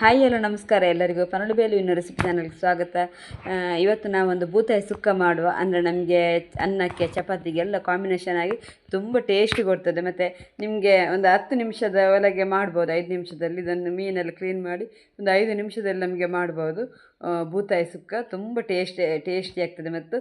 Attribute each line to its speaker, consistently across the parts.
Speaker 1: Hi hello ನಮಸ್ಕಾರ. ಎಲ್ಲರಿಗೂ ಪನಳು bail ಇನ್ನು ರೆಸಿಪಿ ಚಾನಲ್ಗೆ ಸ್ವಾಗತ. ಇವತ್ತು ನಾವೊಂದು ಬೂತಾಯಿ ಸುಕ್ಕ ಮಾಡುವ. ಅಂದರೆ ನಮಗೆ ಅನ್ನಕ್ಕೆ, ಚಪಾತಿಗೆಲ್ಲ ಕಾಂಬಿನೇಷನ್ ಆಗಿ ತುಂಬ ಟೇಸ್ಟಿ ಕೊಡ್ತದೆ. ಮತ್ತು ನಿಮಗೆ ಒಂದು ಹತ್ತು ನಿಮಿಷದ ಒಳಗೆ ಮಾಡ್ಬೋದು. ಐದು ನಿಮಿಷದಲ್ಲಿ ಇದನ್ನು ಮೀನೆಲ್ಲ ಕ್ಲೀನ್ ಮಾಡಿ ಒಂದು ಐದು ನಿಮಿಷದಲ್ಲಿ ನಮಗೆ ಮಾಡ್ಬೋದು. ಆ, ಬೂತಾಯಿ ಸುಕ್ಕ ತುಂಬ ಟೇಸ್ಟಿ ಟೇಸ್ಟಿ ಆಗ್ತದೆ ಮತ್ತು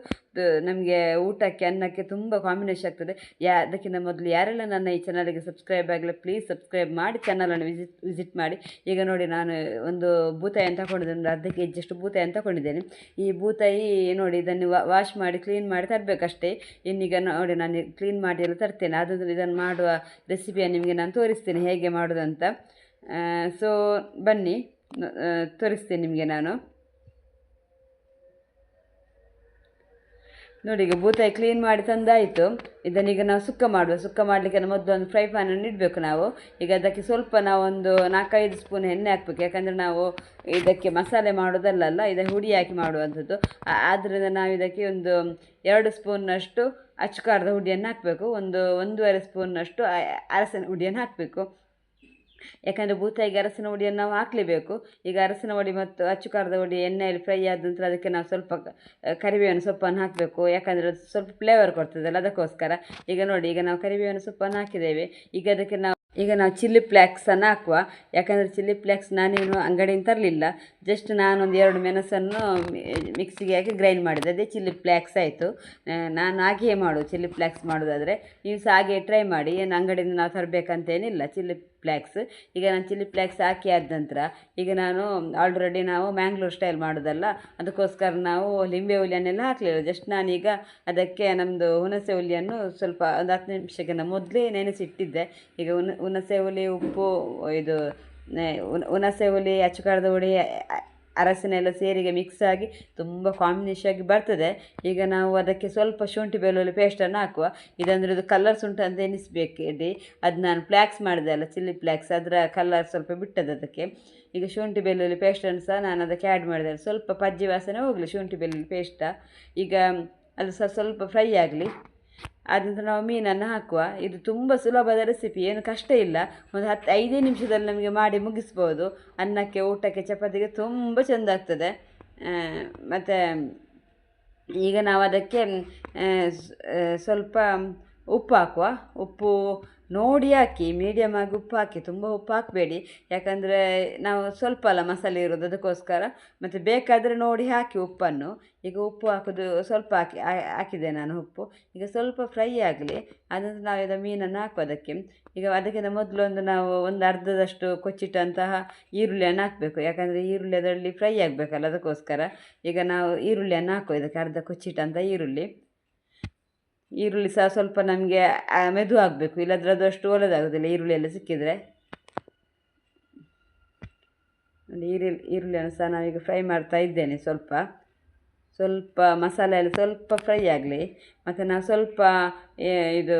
Speaker 1: ನಮಗೆ ಊಟಕ್ಕೆ ಅನ್ನಕ್ಕೆ ತುಂಬ ಕಾಂಬಿನೇಷನ್ ಆಗ್ತದೆ. ಯಾ ಅದಕ್ಕಿಂತ ಮೊದಲು ಯಾರೆಲ್ಲ ನನ್ನ ಈ ಚಾನಲಿಗೆ ಸಬ್ಸ್ಕ್ರೈಬ್ ಆಗಲಿ ಪ್ಲೀಸ್ ಸಬ್ಸ್ಕ್ರೈಬ್ ಮಾಡಿ ಚಾನಲನ್ನು ವಿಸಿಟ್ ವಿಸಿಟ್ ಮಾಡಿ. ಈಗ ನೋಡಿ ನಾನು ಒಂದು ಬೂತಾಯಿ ತಗೊಂಡಿದ್ದೆ ಒಂದು ಅರ್ಧ ಕೆ ಜಿಯಷ್ಟು ಬೂತಾಯಿ ತಗೊಂಡಿದ್ದೇನೆ ಈ ಬೂತಾಯಿ ನೋಡಿ ಇದನ್ನು ವಾಶ್ ಮಾಡಿ ಕ್ಲೀನ್ ಮಾಡಿ ತರಬೇಕಷ್ಟೇ. ಇನ್ನೀಗ ನೋಡಿ ನಾನು ಕ್ಲೀನ್ ಮಾಡಿ ಎಲ್ಲ ತರ್ತೇನೆ. ಅದು ಇದನ್ನು ಮಾಡುವ ರೆಸಿಪಿಯನ್ನು ನಿಮಗೆ ನಾನು ತೋರಿಸ್ತೇನೆ ಹೇಗೆ ಮಾಡೋದಂತ. ಸೊ ಬನ್ನಿ ತೋರಿಸ್ತೇನೆ ನಿಮಗೆ ನಾನು. ನೋಡಿ, ಈಗ ಬೂತಾಯಿ ಕ್ಲೀನ್ ಮಾಡಿ ತಂದಾಯಿತು. ಇದನ್ನೀಗ ನಾವು ಸುಕ್ಕ ಮಾಡುವ. ಸುಕ್ಕ ಮಾಡಲಿಕ್ಕೆ ಮೊದಲು ಒಂದು ಫ್ರೈ ಪ್ಯಾನನ್ನು ಇಡಬೇಕು ನಾವು. ಈಗ ಅದಕ್ಕೆ ಸ್ವಲ್ಪ ನಾವೊಂದು ನಾಲ್ಕೈದು ಸ್ಪೂನ್ ಎಣ್ಣೆ ಹಾಕಬೇಕು. ಯಾಕಂದರೆ ನಾವು ಇದಕ್ಕೆ ಮಸಾಲೆ ಮಾಡೋದಲ್ಲಲ್ಲ ಇದಕ್ಕೆ ಹುಡಿ ಹಾಕಿ ಮಾಡುವಂಥದ್ದು. ಆದ್ದರಿಂದ ನಾವು ಇದಕ್ಕೆ ಒಂದು ಎರಡು ಸ್ಪೂನ್ನಷ್ಟು ಅಚ್ಚು ಖಾರದ ಹುಡಿಯನ್ನು ಹಾಕಬೇಕು. ಒಂದು ಒಂದೂವರೆ ಸ್ಪೂನ್ನಷ್ಟು ಅರಸಿನ ಹುಡಿಯನ್ನು ಹಾಕಬೇಕು. ಯಾಕಂದರೆ ಬೂತಾಯಿಗೆ ಅರಸಿನ ಹುಡಿಯನ್ನು ನಾವು ಹಾಕಲೇಬೇಕು. ಈಗ ಅರಸಿನ ಹುಡಿ ಮತ್ತು ಅಚ್ಚು ಖಾರದ ಹುಡಿ ಎಣ್ಣೆಯಲ್ಲಿ ಫ್ರೈ ಆದ ನಂತರ ಅದಕ್ಕೆ ನಾವು ಸ್ವಲ್ಪ ಕರಿಬೇವಿನ ಸೊಪ್ಪನ್ನು ಹಾಕಬೇಕು. ಯಾಕಂದರೆ ಅದು ಸ್ವಲ್ಪ ಫ್ಲೇವರ್ ಕೊಡ್ತದಲ್ಲ, ಅದಕ್ಕೋಸ್ಕರ. ಈಗ ನೋಡಿ, ಈಗ ನಾವು ಕರಿಬೇವಿನ ಸೊಪ್ಪನ್ನು ಹಾಕಿದ್ದೇವೆ. ಈಗ ಅದಕ್ಕೆ ನಾವು ಈಗ ನಾವು ಚಿಲ್ಲಿ ಫ್ಲ್ಯಾಕ್ಸನ್ನು ಹಾಕುವ. ಯಾಕಂದರೆ ಚಿಲ್ಲಿ ಫ್ಲ್ಯಾಕ್ಸ್ ನಾನೇನು ಅಂಗಡಿಯಿಂದ ತರಲಿಲ್ಲ. ಜಸ್ಟ್ ನಾನೊಂದು ಎರಡು ಮೆಣಸನ್ನು ಮಿಕ್ಸಿಗೆ ಹಾಕಿ ಗ್ರೈಂಡ್ ಮಾಡಿದೆ. ಅದೇ ಚಿಲ್ಲಿ ಫ್ಲ್ಯಾಕ್ಸ್ ಆಯಿತು. ನಾನು ಹಾಗೆಯೇ ಮಾಡು ಚಿಲ್ಲಿ ಫ್ಲ್ಯಾಕ್ಸ್ ಮಾಡೋದಾದರೆ. ನೀವು ಸಹ ಹಾಗೆ ಟ್ರೈ ಮಾಡಿ. ಏನು ಅಂಗಡಿಯಿಂದ ನಾವು ತರಬೇಕಂತೇನಿಲ್ಲ ಚಿಲ್ಲಿ ಫ್ಲ್ಯಾಕ್ಸ್ ಈಗ ನಾನು ಚಿಲ್ಲಿ ಫ್ಲ್ಯಾಕ್ಸ್ ಹಾಕಿ ಆದ ನಂತರ, ಈಗ ನಾನು ಆಲ್ರೆಡಿ ನಾವು ಮ್ಯಾಂಗ್ಳೂರ್ ಸ್ಟೈಲ್ ಮಾಡೋದಲ್ಲ, ಅದಕ್ಕೋಸ್ಕರ ನಾವು ಲಿಂಬೆ ಹುಲಿಯನ್ನೆಲ್ಲ ಹಾಕಲಿಲ್ಲ. ಜಸ್ಟ್ ನಾನೀಗ ಅದಕ್ಕೆ ನಮ್ಮದು ಹುಣಸೆ ಹುಲಿಯನ್ನು ಸ್ವಲ್ಪ ಒಂದು ಹತ್ತು ನಿಮಿಷಕ್ಕಿಂತ ಮೊದಲೇ ನೆನೆಸಿಟ್ಟಿದ್ದೆ. ಈಗ ಹುಣ ಹುಣಸೆ ಹುಲಿ, ಉಪ್ಪು, ಇದು ಹುಣಸೆ ಹುಲಿ ಅಚ್ಚು ಖಾರದ ಅರಸಿನೆಲ್ಲ ಅ- ಅರಸಿನ ಎಲ್ಲ ಸೇರಿಗೆ ಮಿಕ್ಸ್ ಆಗಿ ತುಂಬ ಕಾಂಬಿನೇಷನ್ ಆಗಿ ಬರ್ತದೆ. ಈಗ ನಾವು ಅದಕ್ಕೆ ಸ್ವಲ್ಪ ಶುಂಠಿ, ಬೆಳ್ಳುಳ್ಳಿ ಪೇಸ್ಟನ್ನು ಹಾಕುವ. ಇದಂದ್ರೆ ಇದು ಕಲರ್ಸ್ ಉಂಟು ಅಂತ ಎನಿಸ್ಬೇಕು ಇಡೀ ಅದು ನಾನು ಫ್ಲ್ಯಾಕ್ಸ್ ಮಾಡಿದೆ ಅಲ್ಲ ಚಿಲ್ಲಿ ಫ್ಲ್ಯಾಕ್ಸ್ ಅದರ ಕಲರ್ ಸ್ವಲ್ಪ ಬಿಟ್ಟದ್ದು ಅದಕ್ಕೆ. ಈಗ ಶುಂಠಿ, ಬೆಳ್ಳುಳ್ಳಿ ಪೇಸ್ಟನ್ನು ಸಹ ನಾನು ಅದಕ್ಕೆ ಆ್ಯಡ್ ಮಾಡಿದೆ. ಸ್ವಲ್ಪ ಪಜ್ಜಿ ವಾಸನೆ ಹೋಗಲಿ ಶುಂಠಿ, ಬೆಳ್ಳುಳ್ಳಿ ಪೇಸ್ಟ ಈಗ ಅದು ಸಹ ಸ್ವಲ್ಪ ಫ್ರೈ ಆಗಲಿ. ಆನಂತರ ನಾವು ಮೀನನ್ನು ಹಾಕುವ. ಇದು ತುಂಬ ಸುಲಭದ ರೆಸಿಪಿ ಏನು ಕಷ್ಟ ಇಲ್ಲ. ಒಂದು ಹತ್ತು ಐದೇ ನಿಮಿಷದಲ್ಲಿ ನಮಗೆ ಮಾಡಿ ಮುಗಿಸ್ಬೋದು. ಅನ್ನಕ್ಕೆ, ಊಟಕ್ಕೆ, ಚಪಾತಿಗೆ ತುಂಬ ಚೆಂದ ಆಗ್ತದೆ. ಮತ್ತು ಈಗ ನಾವು ಅದಕ್ಕೆ ಸ್ವಲ್ಪ ಉಪ್ಪು ಹಾಕುವ. ಉಪ್ಪು ನೋಡಿ ಹಾಕಿ ಮೀಡಿಯಮ್ ಆಗಿ ಉಪ್ಪು ಹಾಕಿ, ತುಂಬ ಉಪ್ಪು ಹಾಕಬೇಡಿ. ಯಾಕಂದರೆ ನಾವು ಸ್ವಲ್ಪ ಅಲ್ಲ ಮಸಾಲೆ ಇರೋದು, ಅದಕ್ಕೋಸ್ಕರ. ಮತ್ತು ಬೇಕಾದರೆ ನೋಡಿ ಹಾಕಿ ಉಪ್ಪನ್ನು. ಈಗ ಉಪ್ಪು ಹಾಕೋದು ಸ್ವಲ್ಪ ಹಾಕಿ ಹಾಕಿದೆ ನಾನು ಉಪ್ಪು. ಈಗ ಸ್ವಲ್ಪ ಫ್ರೈ ಆಗಲಿ ಅದನ್ನು ನಾವು ಇದು ಮೀನನ್ನು ಹಾಕುವ ಅದಕ್ಕೆ. ಈಗ ಅದಕ್ಕಿಂತ ಮೊದಲು ಒಂದು ನಾವು ಒಂದು ಅರ್ಧದಷ್ಟು ಕೊಚ್ಚಿಟ್ಟಂತಹ ಈರುಳ್ಳಿಯನ್ನು ಹಾಕಬೇಕು. ಯಾಕಂದರೆ ಈರುಳ್ಳಿ ಅದರಲ್ಲಿ ಫ್ರೈ ಆಗಬೇಕಲ್ಲ, ಅದಕ್ಕೋಸ್ಕರ. ಈಗ ನಾವು ಈರುಳ್ಳಿಯನ್ನು ಹಾಕುವ, ಇದಕ್ಕೆ ಅರ್ಧ ಕೊಚ್ಚಿಟ್ಟಂಥ ಈರುಳ್ಳಿ. ಈರುಳ್ಳಿ ಸಹ ಸ್ವಲ್ಪ ನಮಗೆ ಮೆದು ಆಗಬೇಕು. ಇಲ್ಲದ್ರೆ ಅದು ಅಷ್ಟು ಒಳ್ಳೆಯದಾಗೋದಿಲ್ಲ ಈರುಳ್ಳಿ ಎಲ್ಲ ಸಿಕ್ಕಿದರೆ. ಈರುಳ್ಳಿ, ಈರುಳ್ಳಿಯನ್ನು ಸಹ ನಾವೀಗ ಫ್ರೈ ಮಾಡ್ತಾ ಇದ್ದೇನೆ ಸ್ವಲ್ಪ. ಸ್ವಲ್ಪ ಮಸಾಲೆ ಎಲ್ಲ ಸ್ವಲ್ಪ ಫ್ರೈ ಆಗಲಿ. ಮತ್ತು ನಾವು ಸ್ವಲ್ಪ ಇದು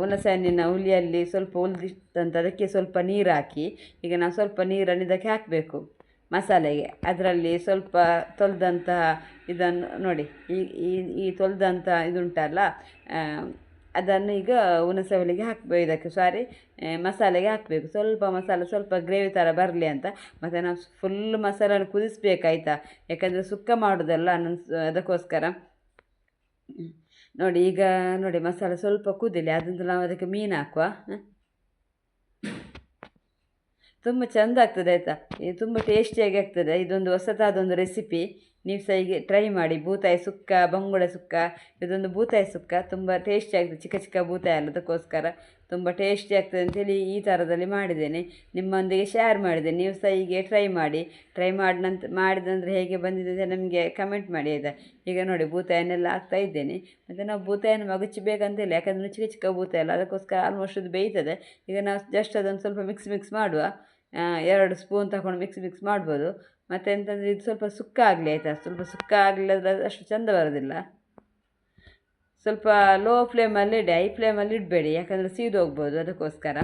Speaker 1: ಹುಣಸೆ ಹಣ್ಣಿನ ಹುಲಿಯಲ್ಲಿ ಸ್ವಲ್ಪ ಉಳಿದಿತ್ತಂತ ಅದಕ್ಕೆ ಸ್ವಲ್ಪ ನೀರು ಹಾಕಿ. ಈಗ ನಾವು ಸ್ವಲ್ಪ ನೀರನ್ನು ಇದಕ್ಕೆ ಹಾಕಬೇಕು. ಮಸಾಲೆಗೆ. ಅದರಲ್ಲಿ ಸ್ವಲ್ಪ ತೊಳೆದಂತಹ ಇದನ್ನು ನೋಡಿ, ಈ ಈ ಈ ತೊಳೆದಂಥ ಇದುಂಟಲ್ಲ ಅದನ್ನು ಈಗ ಹುಣಸೆ ಹುಳಿಗೆ ಹಾಕಬೇಕು, ಇದಕ್ಕೆ ಸಾರಿ ಮಸಾಲೆಗೆ ಹಾಕಬೇಕು. ಸ್ವಲ್ಪ ಮಸಾಲೆ, ಸ್ವಲ್ಪ ಗ್ರೇವಿ ಥರ ಬರಲಿ ಅಂತ. ಮತ್ತು ನಾವು ಫುಲ್ ಮಸಾಲೆಯನ್ನು ಕುದಿಸ್ಬೇಕಾಯ್ತಾ? ಯಾಕಂದರೆ ಸುಕ್ಕ ಮಾಡೋದಲ್ಲ ನನ್ನ ಅದಕ್ಕೋಸ್ಕರ. ನೋಡಿ, ಈಗ ನೋಡಿ ಮಸಾಲೆ ಸ್ವಲ್ಪ ಕುದಿಲಿ ಅದಂತ ನಾವು ಅದಕ್ಕೆ ಮೀನು ಹಾಕುವ? ತುಂಬ ಚೆಂದ ಆಗ್ತದೆ ಆಯಿತಾ? ಇದು ತುಂಬ ಟೇಸ್ಟಿಯಾಗಿ ಆಗ್ತದೆ. ಇದೊಂದು ಹೊಸತಾದೊಂದು ರೆಸಿಪಿ ನೀವು ಸಹ ಹೀಗೆ ಟ್ರೈ ಮಾಡಿ. ಬೂತಾಯಿ ಸುಕ್ಕ, ಬಂಗುಳ ಸುಕ್ಕ, ಇದೊಂದು ಬೂತಾಯಿ ಸುಕ್ಕ. ತುಂಬ ಟೇಸ್ಟಿ ಆಗ್ತದೆ. ಚಿಕ್ಕ ಚಿಕ್ಕ ಬೂತಾಯಿ ಅಲ್ಲ ಅದಕ್ಕೋಸ್ಕರ ತುಂಬ ಟೇಸ್ಟಿ ಆಗ್ತದೆ ಅಂತೇಳಿ ಈ ಥರದಲ್ಲಿ ಮಾಡಿದ್ದೇನೆ. ನಿಮ್ಮೊಂದಿಗೆ ಶೇರ್ ಮಾಡಿದ್ದೇನೆ. ನೀವು ಸಹ ಹೀಗೆ ಟ್ರೈ ಮಾಡಿ. ಟ್ರೈ ಮಾಡಿ ಮಾಡಿದಂದರೆ ಹೇಗೆ ಬಂದಿದೆ ಅಂತ ನಮಗೆ ಕಮೆಂಟ್ ಮಾಡಿ ಆಯಿತಾ? ಈಗ ನೋಡಿ ಬೂತಾಯನ್ನೆಲ್ಲ ಹಾಕ್ತಾ ಇದ್ದೇನೆ. ಮತ್ತು ನಾವು ಬೂತಾಯನ್ನು ಮಗುಚಬೇಕಂತಿಲ್ಲ ಯಾಕಂದರೆ ಚಿಕ್ಕ ಚಿಕ್ಕ ಬೂತಾಯಿ ಅಲ್ಲ. ಅದಕ್ಕೋಸ್ಕರ ಆಲ್ಮೋಸ್ಟ್ ಅದು ಬೇಯ್ತದೆ. ಈಗ ನಾವು ಜಸ್ಟ್ ಅದನ್ನು ಸ್ವಲ್ಪ ಮಿಕ್ಸ್ ಮಿಕ್ಸ್ ಮಾಡುವ. ಎರಡು ಸ್ಪೂನ್ ತಗೊಂಡು ಮಿಕ್ಸ್ ಮಿಕ್ಸ್ ಮಾಡ್ಬೋದು. ಮತ್ತು ಎಂತಂದರೆ ಇದು ಸ್ವಲ್ಪ ಸುಕ್ಕ ಆಗಲಿ ಆಯಿತಾ? ಸ್ವಲ್ಪ ಸುಕ್ಕ ಆಗಲಿಲ್ಲದ್ರೆ ಅಷ್ಟು ಚೆಂದ ಬರೋದಿಲ್ಲ. ಸ್ವಲ್ಪ ಲೋ ಫ್ಲೇಮಲ್ಲಿ ಇಡಿ ಹೈ ಫ್ಲೇಮಲ್ಲಿ ಇಡಬೇಡಿ, ಯಾಕಂದರೆ ಸೀದು ಹೋಗ್ಬೋದು ಅದಕ್ಕೋಸ್ಕರ.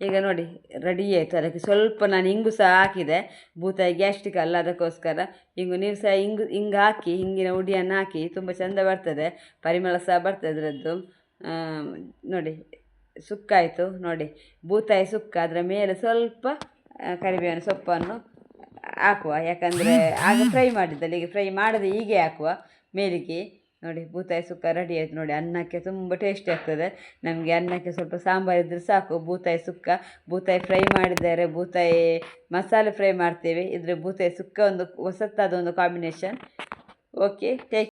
Speaker 1: ಈಗ ನೋಡಿ ರೆಡಿ ಆಯಿತು. ಅದಕ್ಕೆ ಸ್ವಲ್ಪ ನಾನು ಹಿಂಗು ಸಹ ಹಾಕಿದೆ. ಭೂತಾಯಿ ಗ್ಯಾಸ್ಟ್ರಿಕ್ ಅಲ್ಲ, ಅದಕ್ಕೋಸ್ಕರ ಹಿಂಗು ನೀವು ಸಹ ಹಿಂಗು ಹಿಂಗೆ ಹಾಕಿ ಹಿಂಗಿನ ಉಡಿಯನ್ನು ಹಾಕಿ, ತುಂಬ ಚೆಂದ ಬರ್ತದೆ. ಪರಿಮಳ ಸಹ ಬರ್ತದೆ ಅದರದ್ದು ನೋಡಿ ಸುಕ್ಕಾಯಿತು ನೋಡಿ. ಬೂತಾಯಿ ಸುಕ್ಕ, ಅದರ ಮೇಲೆ ಸ್ವಲ್ಪ ಕರಿಬೇವಿನ ಸೊಪ್ಪನ್ನು ಹಾಕುವ. ಯಾಕಂದರೆ ಆಗ ಫ್ರೈ ಮಾಡಿದ್ದಲ್ಲ, ಈಗ ಫ್ರೈ ಮಾಡದೆ ಹೀಗೆ ಹಾಕುವ ಮೇಲಿಗೆ. ನೋಡಿ ಬೂತಾಯಿ ಸುಕ್ಕ ರೆಡಿ ಆಯಿತು ನೋಡಿ. ಅನ್ನಕ್ಕೆ ತುಂಬ ಟೇಸ್ಟಿ ಆಗ್ತದೆ. ನಮಗೆ ಅನ್ನಕ್ಕೆ ಸ್ವಲ್ಪ ಸಾಂಬಾರು ಇದ್ದರೆ ಸಾಕು. ಬೂತಾಯಿ ಸುಕ್ಕ ಬೂತಾಯಿ ಫ್ರೈ ಮಾಡಿದ್ದಾರೆ ಬೂತಾಯಿ ಮಸಾಲೆ ಫ್ರೈ ಮಾಡ್ತೇವೆ. ಇದ್ರೆ ಬೂತಾಯಿ ಸುಕ್ಕ ಒಂದು, ಹೊಸತಾದ ಒಂದು ಕಾಂಬಿನೇಷನ್ ಓಕೆ ಟೇಕ್